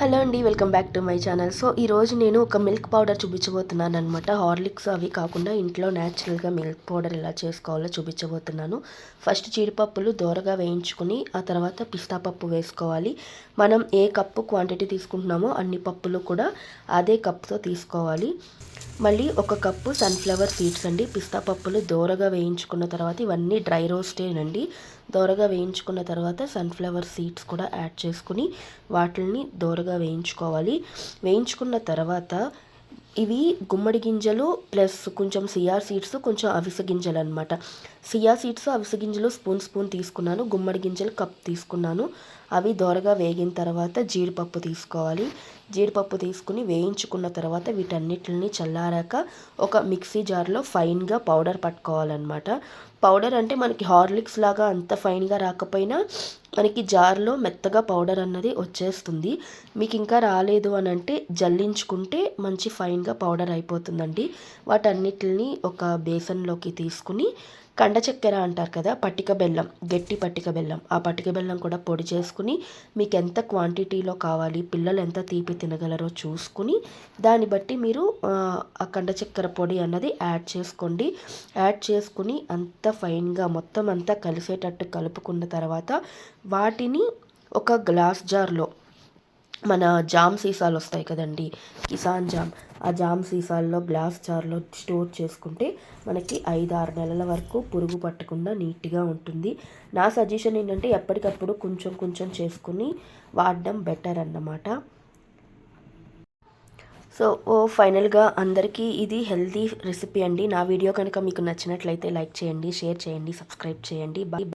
Hello అండి welcome back to my channel. So ఈరోజు నేను ఒక మిల్క్ పౌడర్ చూపించబోతున్నాను అనమాట హార్లిక్స్ అవి కాకుండా ఇంట్లో న్యాచురల్గా మిల్క్ పౌడర్ ఎలా చేసుకోవాలో చూపించబోతున్నాను. ఫస్ట్ జీడిపప్పులు దోరగా వేయించుకుని ఆ తర్వాత పిస్తా పప్పు వేసుకోవాలి. మనం ఏ కప్పు క్వాంటిటీ తీసుకుంటున్నామో అన్ని పప్పులు కూడా అదే కప్తో తీసుకోవాలి. మళ్ళీ ఒక కప్పు సన్ఫ్లవర్ సీడ్స్ అండి. పిస్తా పప్పులు దోరగా వేయించుకున్న తర్వాత ఇవన్నీ డ్రై రోస్టేనండి. దోరగా వేయించుకున్న తర్వాత సన్ఫ్లవర్ సీడ్స్ కూడా యాడ్ చేసుకుని వాటిని దోరగా వేయించుకోవాలి. వేయించుకున్న తర్వాత ఇవి గుమ్మడి గింజలు ప్లస్ కొంచెం సియా సీడ్స్ కొంచెం అవిసె గింజలు అనమాట సియా సీడ్స్ అవిసె గింజలు స్పూన్ స్పూన్ తీసుకున్నాను. గుమ్మడి గింజలు కప్ తీసుకున్నాను. అవి దోరగా వేగిన తర్వాత జీడిపప్పు తీసుకోవాలి. జీడిపప్పు తీసుకుని వేయించుకున్న తర్వాత వీటన్నిటిని చల్లారాక ఒక మిక్సీ జార్లో ఫైన్గా పౌడర్ పట్టుకోవాలన్నమాట. పౌడర్ అంటే మనకి హార్లిక్స్ లాగా అంత ఫైన్గా రాకపోయినా మనకి జార్లో మెత్తగా పౌడర్ అన్నది వచ్చేస్తుంది. మీకు ఇంకా రాలేదు అని అంటే జల్లించుకుంటే మంచి ఫైన్గా పౌడర్ అయిపోతుందండి. వాటన్నిటిని ఒక బేసన్లోకి తీసుకుని కండ చక్కెర అంటారు కదా పట్టిక బెల్లం గట్టి పట్టిక బెల్లం. ఆ పట్టిక బెల్లం కూడా పొడి చేసుకుని మీకు ఎంత క్వాంటిటీలో కావాలి పిల్లలు ఎంత తీపి తినగలరో చూసుకుని దాన్ని బట్టి మీరు ఆ కండ చక్కెర పొడి అన్నది యాడ్ చేసుకోండి. యాడ్ చేసుకుని అంత ఫైన్గా మొత్తం అంతా కలిసేటట్టు కలుపుకున్న తర్వాత వాటిని ఒక గ్లాస్ జార్లో మన జామ్ సీసాలు వస్తాయి కదండి. కిసాన్ జామ్. ఆ జామ్ సీసాల్లో గ్లాస్ జార్లో స్టోర్ చేసుకుంటే మనకి ఐదు ఆరు నెలల వరకు పురుగు పట్టకుండా నీట్గా ఉంటుంది. నా సజెషన్ ఏంటంటే ఎప్పటికప్పుడు కొంచెం కొంచెం చేసుకుని వాడడం బెటర్ అన్నమాట. సో ఓ ఫైనల్గా అందరికీ ఇది హెల్తీ రెసిపీ అండి. నా వీడియో కనుక మీకు నచ్చినట్లయితే లైక్ చేయండి షేర్ చేయండి సబ్స్క్రైబ్ చేయండి. బాయ్